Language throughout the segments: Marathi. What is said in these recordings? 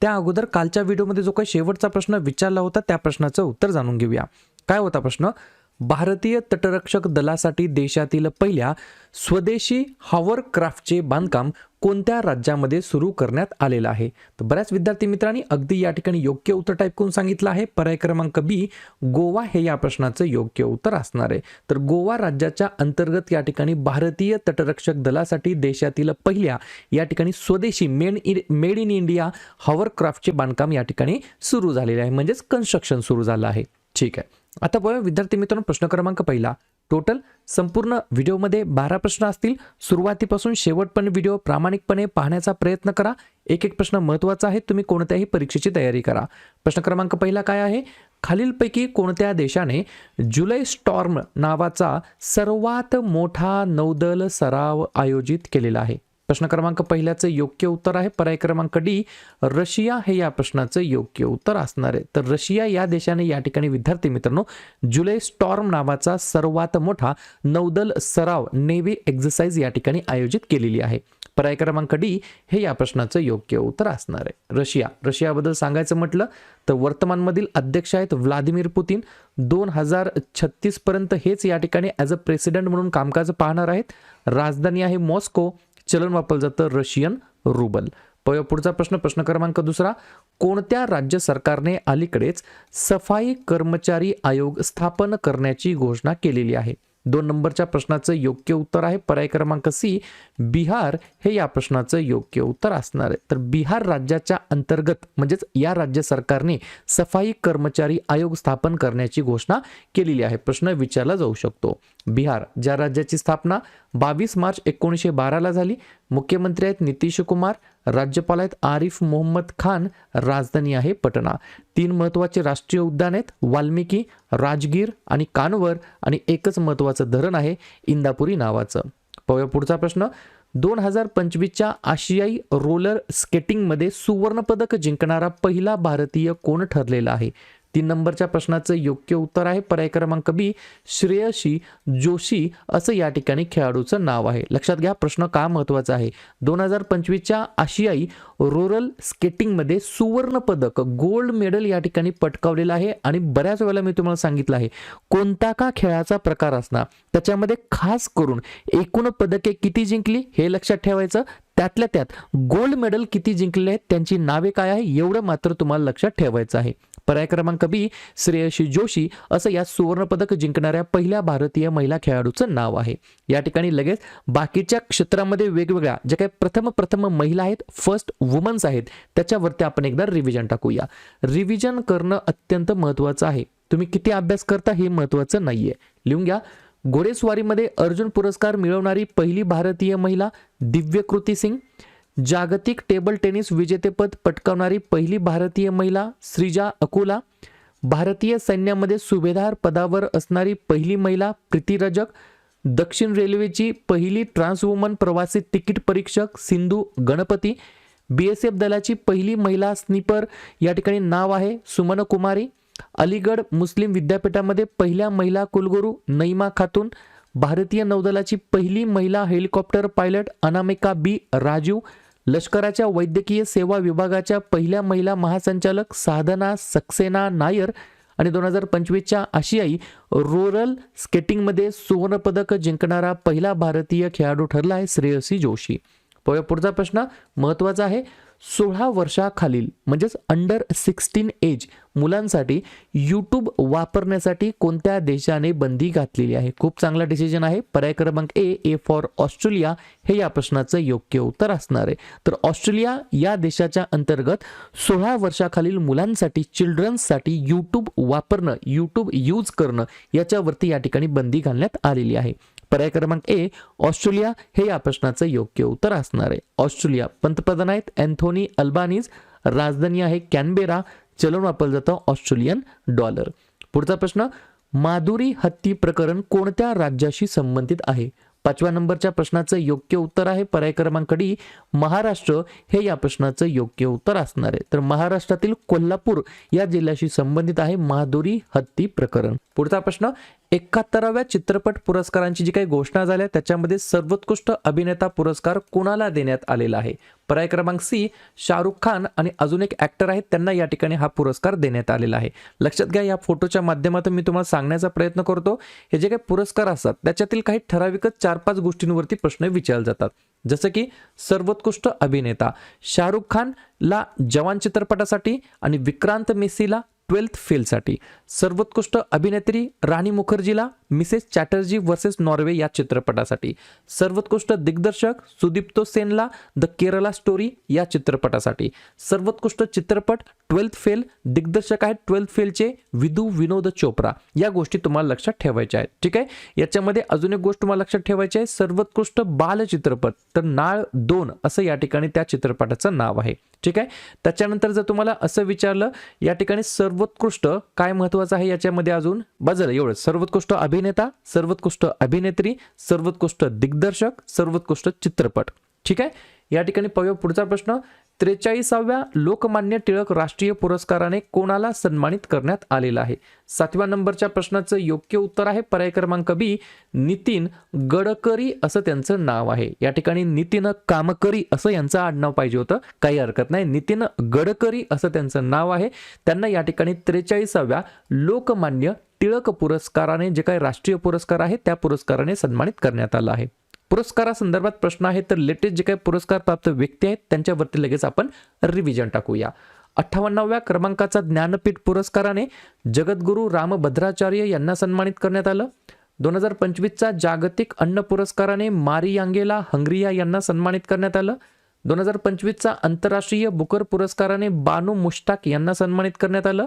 त्या अगोदर कालच्या व्हिडिओमध्ये जो काही शेवटचा प्रश्न विचारला होता त्या प्रश्नाचं उत्तर जाणून घेऊया. काय होता प्रश्न? भारतीय तटरक्षक दलासाठी देशातील पहिल्या स्वदेशी हॉवरक्राफ्टचे बांधकाम कोणत्या राज्यामध्ये सुरू करण्यात आलेलं आहे? तर बऱ्याच विद्यार्थी मित्रांनी अगदी या ठिकाणी योग्य उत्तर टाईप करून सांगितलं आहे. पर्याय क्रमांक बी गोवा हे या प्रश्नाचं योग्य उत्तर असणार आहे. तर गोवा राज्याच्या अंतर्गत या ठिकाणी भारतीय तटरक्षक दलासाठी देशातील पहिल्या या ठिकाणी स्वदेशी मेन मेड इन इंडिया हॉवरक्राफ्टचे बांधकाम या ठिकाणी सुरू झालेले आहे. म्हणजेच कन्स्ट्रक्शन सुरू झालं आहे. ठीक आहे. आता बघा विद्यार्थी मित्रांनो प्रश्न क्रमांक पहिला. टोटल संपूर्ण व्हिडिओमध्ये बारा प्रश्न असतील. सुरुवातीपासून शेवटपर्यंत व्हिडिओ प्रामाणिकपणे पाहण्याचा प्रयत्न करा. एक एक प्रश्न महत्त्वाचा आहे. तुम्ही कोणत्याही परीक्षेची तयारी करा. प्रश्न क्रमांक पहिला काय आहे? खालीलपैकी कोणत्या देशाने जुलै स्टॉर्म नावाचा सर्वात मोठा नौदल सराव आयोजित केलेला आहे? प्रश्न क्रमांक पहिल्याचं योग्य उत्तर आहे. पर्याय क्रमांक डी रशिया हे या प्रश्नाचं योग्य उत्तर असणार आहे. तर रशिया या देशाने या ठिकाणी विद्यार्थी मित्रांनो जुलै स्टॉर्म नावाचा सर्वात मोठा नौदल सराव नेव्ही एक्झरसाइज या ठिकाणी आयोजित केलेली आहे. पर्याय क्रमांक डी हे या प्रश्नाचं योग्य उत्तर असणार आहे. रशिया रशियाबद्दल सांगायचं म्हटलं तर वर्तमानमधील अध्यक्ष आहेत व्लादिमीर पुतीन. दोन हजार छत्तीस पर्यंत हेच या ठिकाणी ॲज अ प्रेसिडेंट म्हणून कामकाज पाहणार आहेत. राजधानी आहे मॉस्को. चलन वापरलं जातं रशियन रुबल. पुढचा प्रश्न प्रश्न क्रमांक दुसरा. कोणत्या राज्य सरकारने अलीकडेच सफाई कर्मचारी आयोग स्थापन करण्याची घोषणा केलेली आहे? दोन नंबरच्या प्रश्नाचं योग्य उत्तर आहे. पर्याय क्रमांक सी बिहार हे या प्रश्नाचं योग्य उत्तर असणार आहे. तर बिहार राज्याच्या अंतर्गत म्हणजेच या राज्य सरकारने सफाई कर्मचारी आयोग स्थापन करण्याची घोषणा केलेली आहे. प्रश्न विचारला जाऊ शकतो. बिहार ज्या राज्याची स्थापना बावीस मार्च एकोणीसशे बाराला झाली मुख्यमंत्री आहेत नितीश कुमार राज्यपाल आहेत आरिफ मोहम्मद खान राजधानी आहे पटना. तीन महत्त्वाचे राष्ट्रीय उद्यान आहेत वाल्मिकी राजगीर आणि कानवर आणि एकच महत्त्वाचं धरण आहे इंदापुरी नावाचं. पाहूया पुढचा प्रश्न. दोन हजार पंचवीसच्या आशियाई रोलर स्केटिंगमध्ये सुवर्णपदक जिंकणारा पहिला भारतीय कोण ठरलेला आहे? तीन नंबरच्या प्रश्नाचं योग्य उत्तर आहे. पर्याय क्रमांक बी श्रेयशी जोशी असं या ठिकाणी खेळाडूचं नाव आहे. लक्षात घ्या प्रश्न का महत्त्वाचा आहे? दोन हजार पंचवीसच्या आशियाई रुरल स्केटिंगमध्ये सुवर्ण पदक गोल्ड मेडल या ठिकाणी पटकावलेलं आहे आणि बऱ्याच वेळेला मी तुम्हाला सांगितलं आहे कोणता का खेळाचा प्रकार असणार? त्याच्यामध्ये खास करून एकूण पदके किती जिंकली हे लक्षात ठेवायचं. त्यातल्या त्यात गोल्ड मेडल किती जिंकले आहेत त्यांची नावे काय आहे एवढं मात्र तुम्हाला लक्षात ठेवायचं आहे. पर्याय क्रमांक बी श्रेयशी जोशी असं या सुवर्णपदक जिंकणाऱ्या पहिल्या भारतीय महिला खेळाडूचं नाव आहे. या ठिकाणी लगेच बाकीच्या क्षेत्रामध्ये वेगवेगळ्या ज्या काही प्रथम प्रथम महिला आहेत फर्स्ट वुमन्स आहेत त्याच्यावरती आपण एकदा रिव्हिजन टाकूया. रिव्हिजन करणं अत्यंत महत्त्वाचं आहे. तुम्ही किती अभ्यास करता हे महत्त्वाचं नाहीये. लिहून घ्या. घोडेस्वारीमध्ये अर्जुन पुरस्कार मिळवणारी पहिली भारतीय महिला दिव्यकृती सिंग जागतिक टेबल टेनिस विजेतेपद पटकावणारी पहिली भारतीय महिला श्रीजा अकोला भारतीय सैन्यामध्ये सुभेदार पदावर असणारी पहिली महिला प्रीती रजक दक्षिण रेल्वेची पहिली ट्रान्सवुमन प्रवासी तिकीट परीक्षक Sindhu Ganpati B S F दलाची पहिली महिला स्निपर या ठिकाणी नाव आहे सुमन कुमारी अलीगड मुस्लिम विद्यापीठामध्ये पहिल्या महिला कुलगुरू नईमा खातून भारतीय नौदलाची पहिली महिला helicopter pilot Anamika B Raju लष्कराच्या वैद्यकीय सेवा विभागाच्या पहिल्या महिला महासंचालक साधना सक्सेना नायर आणि दोन हजार पंचवीसच्या आशियाई रुरल स्केटिंगमध्ये सुवर्णपदक जिंकणारा पहिला भारतीय खेळाडू ठरला आहे श्रेयसी जोशी. पुढचा प्रश्न महत्त्वाचा आहे. सोळा वर्षाखालील म्हणजेच अंडर सिक्स्टीन एज मुलांसाठी यूट्यूब वापरण्यासाठी कोणत्या देशाने बंदी घातलेली आहे? खूप चांगला डिसिजन आहे. पर्याय क्रमांक ए ए फॉर ऑस्ट्रेलिया हे या प्रश्नाचं योग्य उत्तर असणार आहे. तर ऑस्ट्रेलिया या देशाच्या अंतर्गत सोळा वर्षाखालील मुलांसाठी चिल्ड्रन्ससाठी यूट्यूब वापरणं यूट्यूब यूज करणं याच्यावरती या ठिकाणी बंदी घालण्यात आलेली आहे. पर्याय क्रमांक ए ऑस्ट्रेलिया हे या प्रश्नाचं योग्य उत्तर असणार आहे. ऑस्ट्रेलिया पंतप्रधान आहेत अँथोनी अल्बानीज. राजधानी आहे कॅनबेरा. चलन वापरलं जातं ऑस्ट्रेलियन डॉलर. पुढचा प्रश्न माधुरी हत्ती प्रकरण कोणत्या राज्याशी संबंधित आहे? पाचव्या नंबरच्या प्रश्नाचं योग्य उत्तर आहे पर्याय क्रमांक डी महाराष्ट्र. हे या प्रश्नाचं योग्य उत्तर असणार आहे. तर महाराष्ट्रातील कोल्हापूर या जिल्ह्याशी संबंधित आहे माधुरी हत्ती प्रकरण. पुढचा प्रश्न एकाहत्तराव्या चित्रपट पुरस्कारांची जी काही घोषणा झाल्या त्याच्यामध्ये सर्वोत्कृष्ट अभिनेता पुरस्कार कोणाला देण्यात आलेला आहे? पर्याय क्रमांक सी शाहरुख खान आणि अजून एक ऍक्टर आहेत त्यांना या ठिकाणी हा पुरस्कार देण्यात आलेला आहे. लक्षात घ्या या फोटोच्या माध्यमातून मी तुम्हाला सांगण्याचा प्रयत्न करतो हे जे काही पुरस्कार असतात त्याच्यातील काही ठराविकच चार पाच गोष्टींवरती प्रश्न विचारले जातात. जसं की सर्वोत्कृष्ट अभिनेता शाहरुख खानला जवान चित्रपटासाठी आणि विक्रांत मेसीला ट्वेल्थ फेलसाठी. सर्वोत्कृष्ट अभिनेत्री राणी मुखर्जीला मिसेस चॅटर्जी वर्सेस नॉर्वे या चित्रपटासाठी. सर्वोत्कृष्ट दिग्दर्शक सुदीप्तो सेनला द केरला स्टोरी या चित्रपटासाठी. सर्वोत्कृष्ट चित्रपट ट्वेल्थ फेल दिग्दर्शक आहेत ट्वेल्थ फेलचे विधू विनोद चोप्रा. या गोष्टी तुम्हाला लक्षात ठेवायच्या आहेत. ठीक आहे? याच्यामध्ये अजून एक गोष्ट तुम्हाला लक्षात ठेवायची आहे. सर्वोत्कृष्ट बाल चित्रपट तर नाळ दोन असं या ठिकाणी त्या चित्रपटाचं नाव आहे. ठीक आहे? त्याच्यानंतर जर तुम्हाला असं विचारलं या ठिकाणी सर्वोत्कृष्ट काय महत्वाचं आहे याच्यामध्ये अजून? बजल एवढं. सर्वोत्कृष्ट अभिनेता सर्वोत्कृष्ट अभिनेत्री सर्वोत्कृष्ट दिग्दर्शक सर्वोत्कृष्ट चित्रपट. ठीक आहे? या ठिकाणी पाहूया पुढचा प्रश्न. त्रेचाळीसाव्या लोकमान्य टिळक राष्ट्रीय पुरस्काराने कोणाला सन्मानित करण्यात आलेला आहे? सातव्या नंबरच्या प्रश्नाचं योग्य उत्तर आहे पर्याय क्रमांक बी नितीन गडकरी असं त्यांचं नाव आहे. या ठिकाणी नितीन कामकरी असं यांचं आडनाव पाहिजे होतं. काही हरकत नाही. नितीन गडकरी असं त्यांचं नाव आहे. त्यांना या ठिकाणी त्रेचाळीसाव्या लोकमान्य टिळक पुरस्काराने जे काही राष्ट्रीय पुरस्कार आहे त्या पुरस्काराने सन्मानित करण्यात आलं आहे. पुरस्कारासंदर्भात प्रश्न आहे तर लेटेस्ट जे काही पुरस्कार प्राप्त व्यक्ती आहेत त्यांच्यावरती लगेच आपण रिव्हिजन टाकूया. अठ्ठावन्नाव्या क्रमांकाचा ज्ञानपीठ पुरस्काराने जगद्गुरू रामभद्राचार्य यांना सन्मानित करण्यात आलं. दोन हजार पंचवीसचा जागतिक अन्न पुरस्काराने मारी यांगेला हंग्रिया यांना सन्मानित करण्यात आलं. दोन हजार पंचवीसचा आंतरराष्ट्रीय बुकर पुरस्काराने बानू मुश्ताक यांना सन्मानित करण्यात आलं.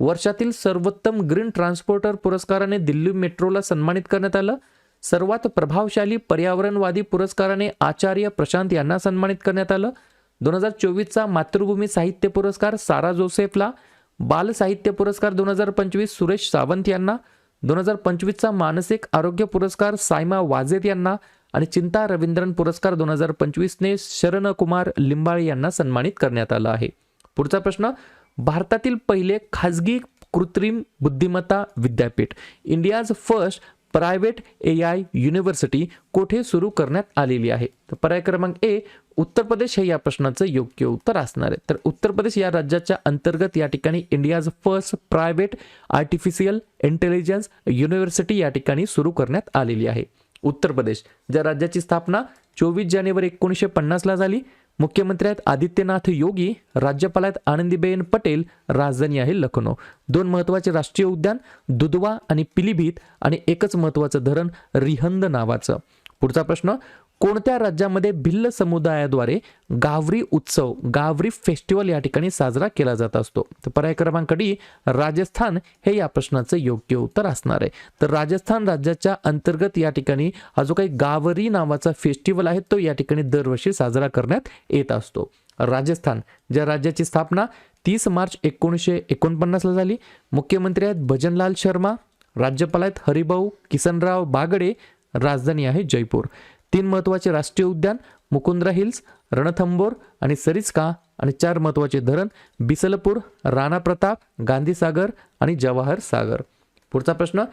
वर्षातील सर्वोत्तम ग्रीन ट्रान्सपोर्टर पुरस्काराने दिल्ली मेट्रोला सन्मानित करण्यात आलं. सर्वात प्रभावशाली पर्यावरणवादी पुरस्काराने आचार्य प्रशांत यांना सन्मानित करण्यात आलं. दोन हजार चोवीसचा मातृभूमी साहित्य पुरस्कार सारा जोसेफला बाल साहित्य पुरस्कार दोन हजार पंचवीस सुरेश सावंत यांना दोन हजार पंचवीसचा मानसिक आरोग्य पुरस्कार सायमा वाजेत यांना आणि चिंता रवींद्रन पुरस्कार दोन हजार पंचवीसने शरण कुमार लिंबाळे यांना सन्मानित करण्यात आलं आहे. पुढचा प्रश्न भारतातील पहिले खाजगी कृत्रिम बुद्धिमत्ता विद्यापीठ India's first private A I university कोठे सुरू करण्यात आलेली आहे? तर पर्याय क्रमांक ए उत्तर प्रदेश हे या प्रश्नाचं योग्य उत्तर असणार आहे. तर उत्तर प्रदेश या राज्याच्या अंतर्गत या ठिकाणी India's first private artificial intelligence university या ठिकाणी सुरू करण्यात आलेली आहे. उत्तर प्रदेश ज्या राज्याची स्थापना चोवीस जानेवारी एकोणीसशे पन्नासला झाली मुख्यमंत्री आहेत आदित्यनाथ योगी राज्यपाल आहेत आनंदीबेन पटेल राजधानी आहे लखनौ. दोन महत्त्वाचे राष्ट्रीय उद्यान दुधवा आणि पिलीभीत आणि एकच महत्त्वाचं धरण रिहंद नावाचं. पुढचा प्रश्न कोणत्या राज्यामध्ये भिल्ल समुदायाद्वारे गावरी उत्सव गावरी फेस्टिवल या ठिकाणी साजरा केला जात असतो? तर पर्याय क्रमांक डी राजस्थान हे या प्रश्नाचं योग्य उत्तर असणार आहे. तर राजस्थान राज्याच्या अंतर्गत या ठिकाणी हा जो काही गावरी नावाचा फेस्टिवल आहे तो या ठिकाणी दरवर्षी साजरा करण्यात येत असतो. राजस्थान ज्या राज्याची स्थापना तीस मार्च एकोणीसशे एकोणपन्नासला झाली. मुख्यमंत्री आहेत भजनलाल शर्मा राज्यपाल आहेत हरिभाऊ किसनराव बागडे राजधानी आहे जयपूर. तीन महत्त्वाचे राष्ट्रीय उद्यान मुकुंद्रा हिल्स रणथंबोर आणि सरिस्का आणि चार महत्त्वाचे धरण बिसलपूर राणा प्रताप गांधीसागर आणि जवाहर सागर. पुढचा प्रश्न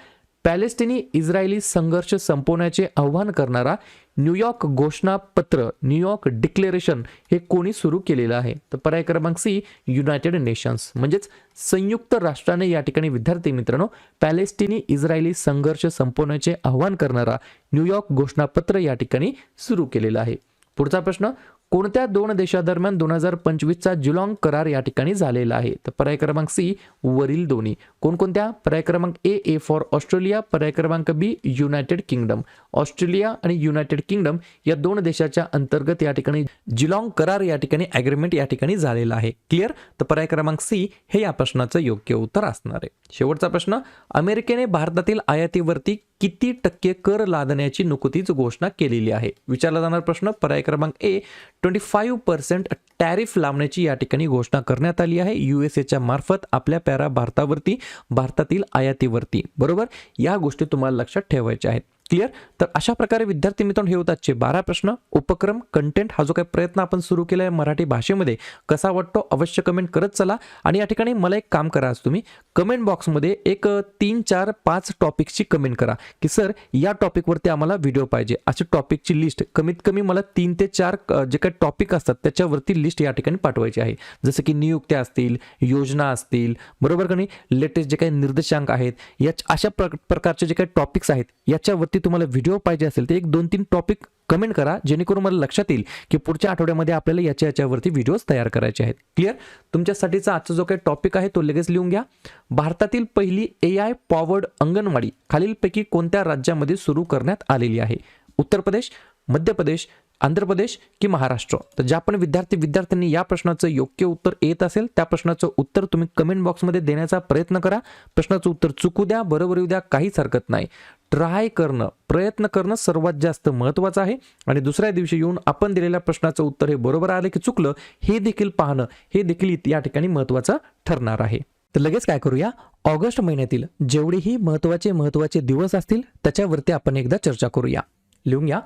पॅलेस्टिनी इस्रायली संघर्ष संपवण्याचे आव्हान करणारा न्यूयॉर्क घोषणापत्र न्यूयॉर्क डिक्लेरेशन हे कोणी सुरू केलेलं आहे? तर पर्याय क्रमांक सी युनायटेड नेशन्स. म्हणजेच संयुक्त राष्ट्राने या ठिकाणी विद्यार्थी मित्रांनो पॅलेस्टिनी इस्रायली संघर्ष संपवण्याचे आव्हान करणारा न्यूयॉर्क घोषणापत्र या ठिकाणी सुरू केलेलं आहे. पुढचा प्रश्न कोणत्या दोन देशादरम्यान दोन हजार पंचवीसचा जुलॉंग करार या ठिकाणी झालेला आहे? तर पर्याय क्रमांक सी वरील दोन्ही. कोणकोणत्या? पर्याय क्रमांक ए ए फॉर ऑस्ट्रेलिया. पर्याय क्रमांक बी युनायटेड किंगडम. ऑस्ट्रेलिया आणि युनायटेड किंगडम या दोन देशाच्या अंतर्गत या ठिकाणी जिलॉंग करार या ठिकाणी ॲग्रीमेंट या ठिकाणी झालेला आहे. क्लिअर तर पर्याय क्रमांक सी हे या प्रश्नाचं योग्य उत्तर असणार आहे. शेवटचा प्रश्न अमेरिकेने भारतातील आयातीवरती किती टक्के कर लादण्याची नुकतीच घोषणा केलेली आहे. विचारला जाणार प्रश्न पर्याय क्रमांक A twenty five percent tariff लावण्याची या ठिकाणी घोषणा करण्यात आली आहे. यू एस एच्या मार्फत आपल्या पॅरा भारतावरती भारतातील आयातीवरती. बरोबर? या गोष्टी तुम्हाला लक्षात ठेवायच्या आहेत. क्लिअर तर अशा प्रकारे विद्यार्थी मित्रांनो हे होतात आजचे बारा प्रश्न. उपक्रम कंटेंट हा जो काही प्रयत्न आपण सुरू केला आहे मराठी भाषेमध्ये कसा वाटतो अवश्य कमेंट करत चला. आणि या ठिकाणी मला एक काम करा आज तुम्ही. कमेंट बॉक्समध्ये एक तीन चार पाच टॉपिकची कमेंट करा. की सर या टॉपिकवरती आम्हाला व्हिडिओ पाहिजे. अशी टॉपिकची लिस्ट कमीत कमी मला तीन ते चार जे काही टॉपिक असतात त्याच्यावरती लिस्ट या ठिकाणी पाठवायची आहे. जसं की नियुक्त्या असतील योजना असतील बरोबर का नाही? लेटेस्ट जे काही निर्देशांक आहेत या अशा प्र प्रकारचे जे काही टॉपिक्स आहेत याच्यावरती तुम्हाला व्हिडिओ पाहिजे असेल तर एक दोन तीन टॉपिक कमेंट करा जेणेकरून मला लक्षात येईल की पुढच्या आठवड्यामध्ये आपल्याला याच्या याच्यावरती व्हिडिओज तयार करायचे आहेत. क्लिअर तुमच्यासाठीचा आजचा जो काही टॉपिक आहे तो लगेच लिहून घ्या. भारतातील पहिली ए आय पॉवर्ड अंगणवाडी खालीलपैकी कोणत्या राज्यामध्ये सुरू करण्यात आलेली आहे? उत्तर प्रदेश मध्य प्रदेश आंध्र प्रदेश की महाराष्ट्र? तर ज्या पण विद्यार्थी विद्यार्थ्यांनी या प्रश्नाचं योग्य उत्तर येत असेल त्या प्रश्नाचं उत्तर तुम्ही कमेंट बॉक्समध्ये देण्याचा प्रयत्न करा. प्रश्नाचं उत्तर चुकू द्या बरोबर येऊ द्या काहीच हरकत नाही. ट्राय करणं प्रयत्न करणं सर्वात जास्त महत्त्वाचं आहे. आणि दुसऱ्या दिवशी येऊन आपण दिलेल्या प्रश्नाचं उत्तर हे बरोबर आलं की चुकलं हे देखील पाहणं हे देखील या ठिकाणी महत्त्वाचं ठरणार आहे. तर लगेच काय करूया? ऑगस्ट महिन्यातील जेवढेही महत्त्वाचे महत्त्वाचे दिवस असतील त्याच्यावरती आपण एकदा चर्चा करूया. लिहून घ्या.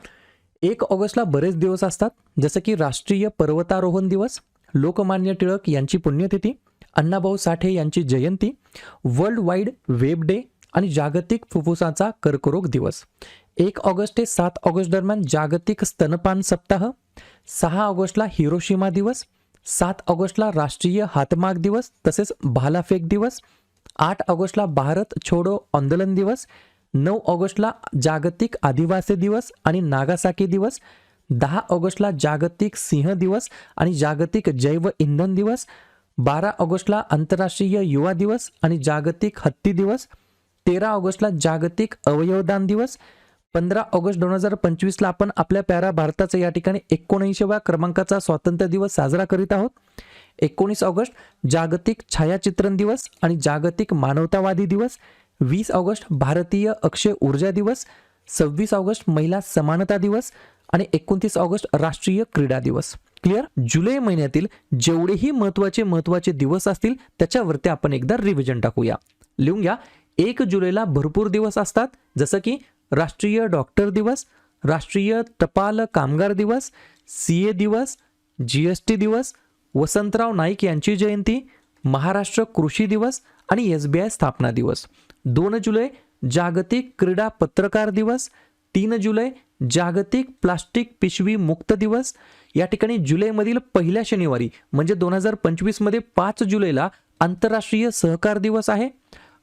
एक ऑगस्टला बरेच दिवस असतात जसं की राष्ट्रीय पर्वतारोहण दिवस लोकमान्य टिळक यांची पुण्यतिथी अण्णाभाऊ साठे यांची जयंती वर्ल्ड वाईड वेब डे आणि जागतिक फुफ्फुसाचा कर्करोग दिवस. एक ऑगस्ट ते सात ऑगस्ट दरम्यान जागतिक स्तनपान सप्ताह. सहा ऑगस्टला हिरोशिमा दिवस. सात ऑगस्टला राष्ट्रीय हातमाग दिवस तसेच भालाफेक दिवस. आठ ऑगस्टला भारत छोडो आंदोलन दिवस. नऊ ऑगस्टला जागतिक आदिवासी दिवस आणि नागासाकी दिवस. दहा ऑगस्टला जागतिक सिंह दिवस आणि जागतिक जैव इंधन दिवस. बारा ऑगस्टला आंतरराष्ट्रीय युवा दिवस आणि जागतिक हत्ती दिवस. तेरा ऑगस्टला जागतिक अवयवदान दिवस. पंधरा ऑगस्ट दोन हजार पंचवीसला आपण आपल्या प्यारा भारताचा या ठिकाणी एकोणऐंशीव्या क्रमांकाचा स्वातंत्र्य दिवस साजरा करीत आहोत. एकोणीस ऑगस्ट जागतिक छायाचित्रण दिवस आणि जागतिक मानवतावादी दिवस. वीस ऑगस्ट भारतीय अक्षय ऊर्जा दिवस. सव्वीस ऑगस्ट महिला समानता दिवस. आणि एकोणतीस ऑगस्ट राष्ट्रीय क्रीडा दिवस. क्लिअर? जुलै महिन्यातील जेवढेही महत्त्वाचे महत्त्वाचे दिवस असतील त्याच्यावरती आपण एकदा रिव्हिजन टाकूया. लिहून घ्या. एक जुलैला भरपूर दिवस असतात. जसं की राष्ट्रीय डॉक्टर दिवस राष्ट्रीय टपाल कामगार दिवस सी ए दिवस जी एस टी दिवस वसंतराव नाईक यांची जयंती महाराष्ट्र कृषी दिवस आणि एस बी आय स्थापना दिवस. दोन जुलै जागतिक क्रीडा पत्रकार दिवस तीन जुलै जागतिक प्लास्टिक पिशवी मुक्त दिवस या ठिकाणी जुलैमधील पहिल्या शनिवारी म्हणजे दोन हजार पंचवीसमध्ये पाच जुलैला आंतरराष्ट्रीय सहकार दिवस आहे.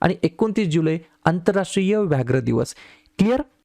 आणि एकोणतीस जुलै आंतरराष्ट्रीय व्याघ्र दिवस. क्लिअर